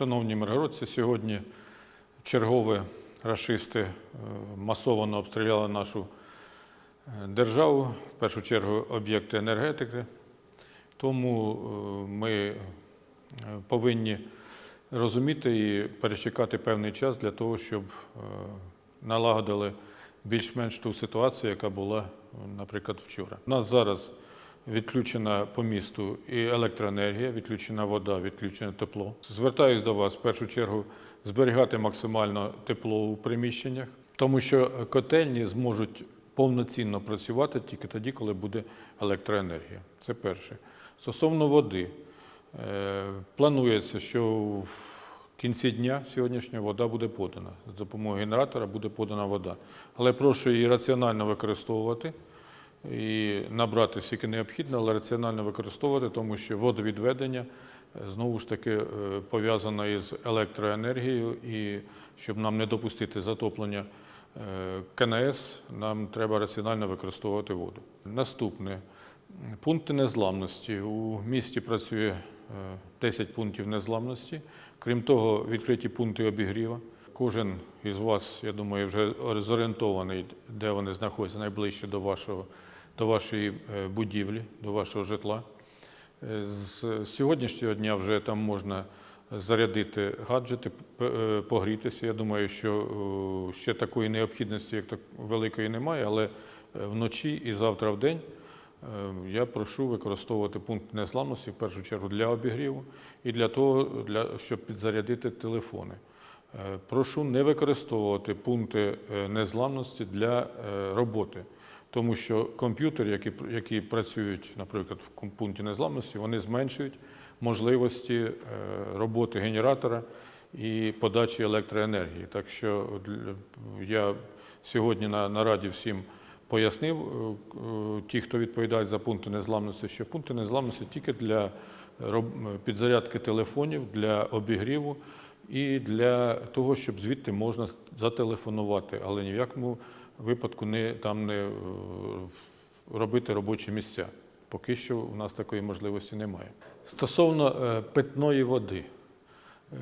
Шановні миргородці, сьогодні чергові рашисти е, масово обстріляли нашу е, державу, в першу чергу об'єкти енергетики. Тому е, ми повинні розуміти і перечекати певний час для того, щоб налагодили більш-менш ту ситуацію, яка була, наприклад, вчора. У нас зараз відключена по місту і електроенергія, відключена вода, відключене тепло. Звертаюсь до вас в першу чергу зберігати максимально тепло у приміщеннях, тому що котельні зможуть повноцінно працювати тільки тоді, коли буде електроенергія. Це перше. Стосовно води, е, планується, що в кінці дня сьогоднішнього вода буде подана. За допомогою генератора буде подана вода. Але прошу її раціонально використовувати і набрати скільки необхідно, але раціонально використовувати, тому що водовідведення е, знову ж таки е, пов'язано із електроенергією, і щоб нам не допустити затоплення е, КНС, нам треба раціонально використовувати воду. Наступне пункти незламності. У місті працює е, 10 пунктів незламності. Крім того, відкриті пункти обігріва. Кожен із вас, я думаю, вже зорієнтований, де вони знаходяться найближче до, вашого, до вашої е, будівлі, до вашого житла. Е, З сьогоднішнього дня вже там можна зарядити гаджети, е, погрітися. Я думаю, що ще такої необхідності, як так великої, немає, але вночі і завтра в день я прошу використовувати пункт незламності в першу чергу для обігріву і для того, для, щоб підзарядити телефони. Прошу не використовувати пункти незламності для роботи, тому що комп'ютери, які, які працюють, наприклад, в пункті незламності, вони зменшують можливості е, роботи генератора і подачі електроенергії. Так що я сьогодні на нараді всім пояснив, е, е, ті, хто відповідають за пункти незламності, що пункти незламності тільки для підзарядки телефонів, для обігріву і для того, щоб звідти можна зателефонувати, але ні в якому випадку не там не е, робити робочі місця. Поки що у нас такої можливості немає. Стосовно е, питної води,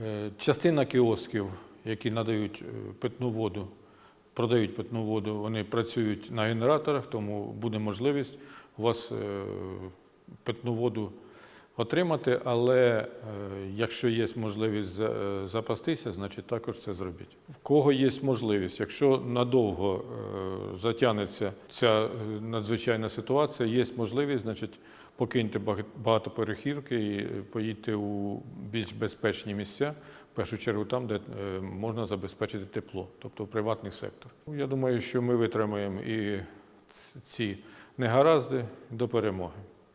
Е, частина кіосків, які надають питну воду, продають питну воду, вони працюють на генераторах, тому буде можливість у вас питну воду отримати, але е, якщо є можливість е, запастися, значить також це зробіть. В кого є можливість, якщо надовго е, затягнеться ця надзвичайна ситуація, є можливість, значить покиньте бага- багатоповерхівки і поїдьте у більш безпечні місця, в першу чергу там, де можна забезпечити тепло, тобто в приватний сектор. Я думаю, що ми витримаємо і ці негаразди до перемоги.